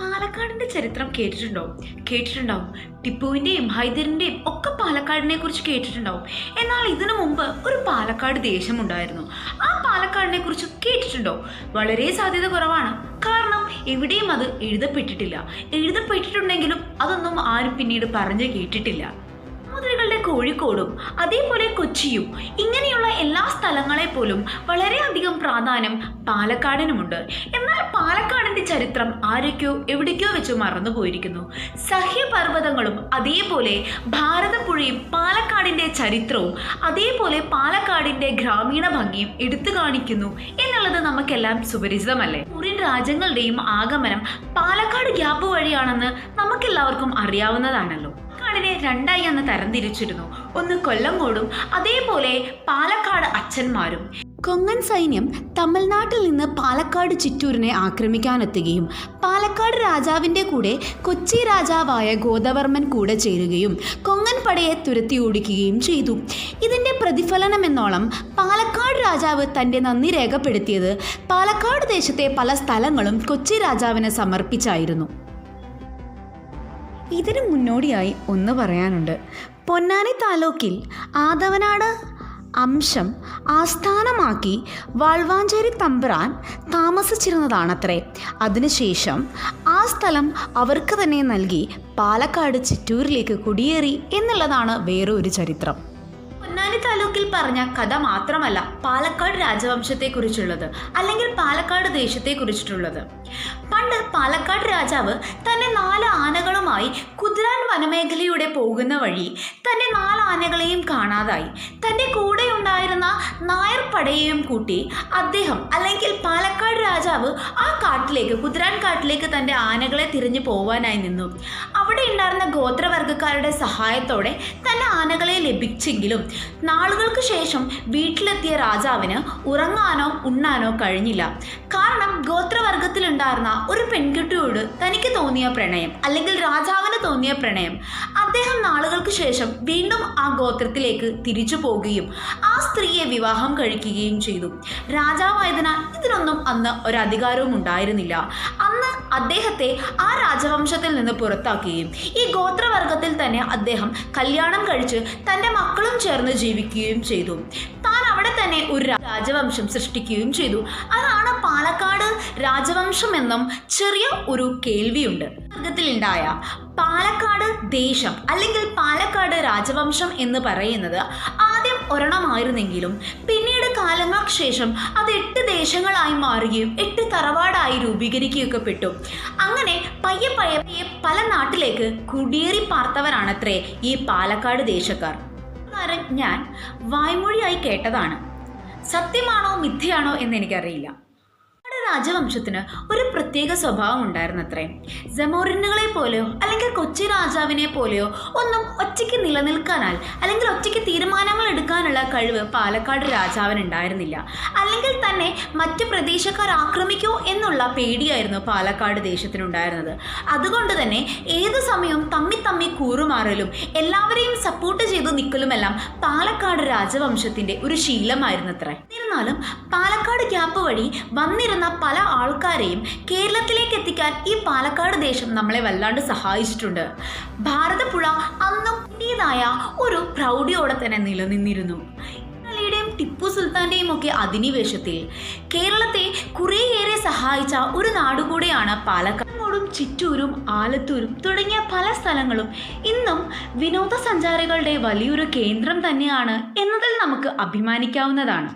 പാലക്കാടിന്റെ ചരിത്രം കേട്ടിട്ടുണ്ടോ കേട്ടിട്ടുണ്ടാവും. ടിപ്പുവിന്റെയും ഹൈദറിന്റെയും ഒക്കെ പാലക്കാടിനെ കുറിച്ച് കേട്ടിട്ടുണ്ടാവും. എന്നാൽ ഇതിനു മുമ്പ് ഒരു പാലക്കാട് ദേശമുണ്ടായിരുന്നു. ആ പാലക്കാടിനെ കുറിച്ച് കേട്ടിട്ടുണ്ടോ വളരെ സാധ്യത കുറവാണ്. കാരണം എവിടെയും അത് എഴുതപ്പെട്ടിട്ടില്ല. എഴുതപ്പെട്ടിട്ടുണ്ടെങ്കിലും അതൊന്നും ആരും പിന്നീട് പറഞ്ഞു കേട്ടിട്ടില്ല. സമുദ്രങ്ങളുടെ കോഴിക്കോടും അതേപോലെ കൊച്ചിയും. ഇങ്ങനെയുള്ള എല്ലാ സ്ഥലങ്ങളെ പോലും വളരെയധികം പ്രാധാന്യം പാലക്കാടിനുമുണ്ട്. എന്നാൽ പാലക്കാടിന്റെ ചരിത്രം ആരൊക്കെയോ എവിടേക്കോ വെച്ച് മറന്നു പോയിരിക്കുന്നു സഹ്യപർവതങ്ങളും അതേപോലെ ഭാരതപ്പുഴയും പാലക്കാടിന്റെ ചരിത്രവും അതേപോലെ പാലക്കാടിന്റെ ഗ്രാമീണ ഭംഗിയും എടുത്തു കാണിക്കുന്നു എന്നുള്ളത് നമുക്കെല്ലാം സുപരിചിതമല്ലേ? മുറിൻ രാജ്യങ്ങളുടെയും ആഗമനം പാലക്കാട് ഗ്യാപ്പ് വഴിയാണെന്ന് നമുക്കെല്ലാവർക്കും അറിയാവുന്നതാണല്ലോ. പാലക്കാടിനെ രണ്ടായി അന്ന് തരംതിരിച്ചിരുന്നു. ഒന്ന് കൊല്ലങ്കോടും അതേപോലെ പാലക്കാട് അച്ഛന്മാരും. കൊങ്ങൻ സൈന്യം തമിഴ്നാട്ടിൽ നിന്ന് പാലക്കാട് ചിറ്റൂരിനെ ആക്രമിക്കാനെത്തുകയും പാലക്കാട് രാജാവിന്റെ കൂടെ കൊച്ചി രാജാവായ ഗോദവർമ്മൻ കൂടെ ചേരുകയും കൊങ്ങൻ പടയെ തുരത്തി ഓടിക്കുകയും ചെയ്തു. ഇതിന്റെ പ്രതിഫലനമെന്നോളം പാലക്കാട് രാജാവ് തന്റെ നന്ദി രേഖപ്പെടുത്തിയത് പാലക്കാട് ദേശത്തെ പല സ്ഥലങ്ങളും കൊച്ചി രാജാവിന് സമർപ്പിച്ചായിരുന്നു. ഇതിനു മുന്നോടിയായി ഒന്ന് പറയാനുണ്ട്. പൊന്നാനി താലൂക്കിൽ ആദവനാട് അംശം ആസ്ഥാനമാക്കി വാൾവാഞ്ചേരി തമ്പ്രാൻ താമസിച്ചിരുന്നതാണത്രേ. അതിനുശേഷം ആ സ്ഥലം അവർക്ക് തന്നെ നൽകി പാലക്കാട് ചിറ്റൂരിലേക്ക് കുടിയേറി എന്നുള്ളതാണ് വേറെ ഒരു ചരിത്രം. പൊന്നാനി താലൂക്കിൽ പറഞ്ഞ കഥ മാത്രമല്ല പാലക്കാട് രാജവംശത്തെക്കുറിച്ചുള്ളത് അല്ലെങ്കിൽ പാലക്കാട് ദേശത്തെക്കുറിച്ചിട്ടുള്ളത്. പണ്ട് പാലക്കാട് രാജാവ് തന്റെ നാല് ആനകളുമായി കുതിരാൻ വനമേഖലയുടെ പോകുന്ന വഴി തന്റെ നാല് ആനകളെയും കാണാതായി. തന്റെ കൂടെ ഉണ്ടായിരുന്ന നായർ പടയെയും കൂട്ടി അദ്ദേഹം അല്ലെങ്കിൽ പാലക്കാട് രാജാവ് ആ കാട്ടിലേക്ക് കുതിരാൻ കാട്ടിലേക്ക് തന്റെ ആനകളെ തിരിഞ്ഞു പോവാനായി നിന്നു. അവിടെ ഉണ്ടായിരുന്ന ഗോത്രവർഗക്കാരുടെ സഹായത്തോടെ തന്റെ ആനകളെ ലഭിച്ചെങ്കിലും നാളുകൾക്ക് ശേഷം വീട്ടിലെത്തിയ രാജാവിന് ഉറങ്ങാനോ ഉണ്ണാനോ കഴിഞ്ഞില്ല. കാരണം ഗോത്രവർഗത്തിലുണ്ടായിരുന്ന ഒരു പെൺകുട്ടിയോട് തനിക്ക് തോന്നിയ പ്രണയം അല്ലെങ്കിൽ രാജാവിന് തോന്നിയ പ്രണയം അദ്ദേഹം നാളുകൾക്ക് ശേഷം വീണ്ടും ആ ഗോത്രത്തിലേക്ക് തിരിച്ചു പോകുകയും ആ സ്ത്രീയെ വിവാഹം കഴിക്കുകയും ചെയ്തു. രാജാവായതിനാൽ ഇതിനൊന്നും അന്ന് ഒരു അധികാരവും ഉണ്ടായിരുന്നില്ല. അന്ന് അദ്ദേഹത്തെ ആ രാജവംശത്തിൽ നിന്ന് പുറത്താക്കുകയും ഈ ഗോത്രവർഗത്തിൽ തന്നെ അദ്ദേഹം കല്യാണം കഴിച്ച് തന്റെ മക്കളും ചേർന്ന് ജീവിക്കുകയും ചെയ്തു. താൻ അവിടെ തന്നെ ഒരു രാജവംശം സൃഷ്ടിക്കുകയും ചെയ്തു. അതാണ് പാലക്കാട് രാജവംശം എന്നും ചെറിയ ഒരു കേൾവിയുണ്ട്. വർഗത്തിലുണ്ടായ പാലക്കാട് ദേശം അല്ലെങ്കിൽ പാലക്കാട് രാജവംശം എന്ന് പറയുന്നത് ആദ്യം ഒരെണ്ണമായിരുന്നെങ്കിലും പിന്നീട് കാലങ്ങൾക്ക് ശേഷം അത് എട്ട് ദേശങ്ങളായി മാറുകയും എട്ട് തറവാടായി രൂപീകരിക്കുകയൊക്കെ പെട്ടു അങ്ങനെ പയ്യെ പയ്യെ പല നാട്ടിലേക്ക് കുടിയേറി പാർത്തവരാണത്രേ ഈ പാലക്കാട് ദേശക്കാർ. ഞാൻ വായ്മൊഴിയായി കേട്ടതാണ്. സത്യമാണോ മിഥ്യയാണോ എന്ന് എനിക്കറിയില്ല. രാജവംശത്തിന് ഒരു പ്രത്യേക സ്വഭാവം ഉണ്ടായിരുന്നത്രേ. ജമോറിനുകളെ പോലെയോ അല്ലെങ്കിൽ കൊച്ചി രാജാവിനെ പോലെയോ ഒന്നും ഒറ്റയ്ക്ക് നിലനിൽക്കാനാൽ അല്ലെങ്കിൽ ഒറ്റയ്ക്ക് തീരുമാനങ്ങൾ എടുക്കാനുള്ള കഴിവ് പാലക്കാട് രാജാവിന് ഉണ്ടായിരുന്നില്ല അല്ലെങ്കിൽ തന്നെ മറ്റ് പ്രദേശക്കാർ ആക്രമിക്കോ എന്നുള്ള പേടിയായിരുന്നു പാലക്കാട് ദേശത്തിനുണ്ടായിരുന്നത്. അതുകൊണ്ട് തന്നെ ഏത് സമയവും തമ്മി തമ്മി കൂറുമാറലും എല്ലാവരെയും സപ്പോർട്ട് ചെയ്തു നിൽക്കലുമെല്ലാം പാലക്കാട് രാജവംശത്തിന്റെ ഒരു ശീലമായിരുന്നത്രേ. എന്നിരുന്നാലും പാലക്കാട് ഗ്യാപ്പ് വഴി വന്നിരുന്ന പല ആൾക്കാരെയും കേരളത്തിലേക്ക് എത്തിക്കാൻ ഈ പാലക്കാട് ദേശം നമ്മളെ വല്ലാണ്ട് സഹായിച്ചിട്ടുണ്ട്. ഭാരതപ്പുഴ അന്നും ഇന്ത്യതായ ഒരു പ്രൗഢിയോടെ തന്നെ നിലനിന്നിരുന്നു. ടിപ്പു സുൽത്താന്റെയും ഒക്കെ അധിനിവേശത്തിൽ കേരളത്തെ കുറേയേറെ സഹായിച്ച ഒരു നാടുകൂടെയാണ് പാലക്കാടും. ചിറ്റൂരും ആലത്തൂരും തുടങ്ങിയ പല സ്ഥലങ്ങളും ഇന്നും വിനോദസഞ്ചാരികളുടെ വലിയൊരു കേന്ദ്രം തന്നെയാണ് എന്നതിൽ നമുക്ക് അഭിമാനിക്കാവുന്നതാണ്.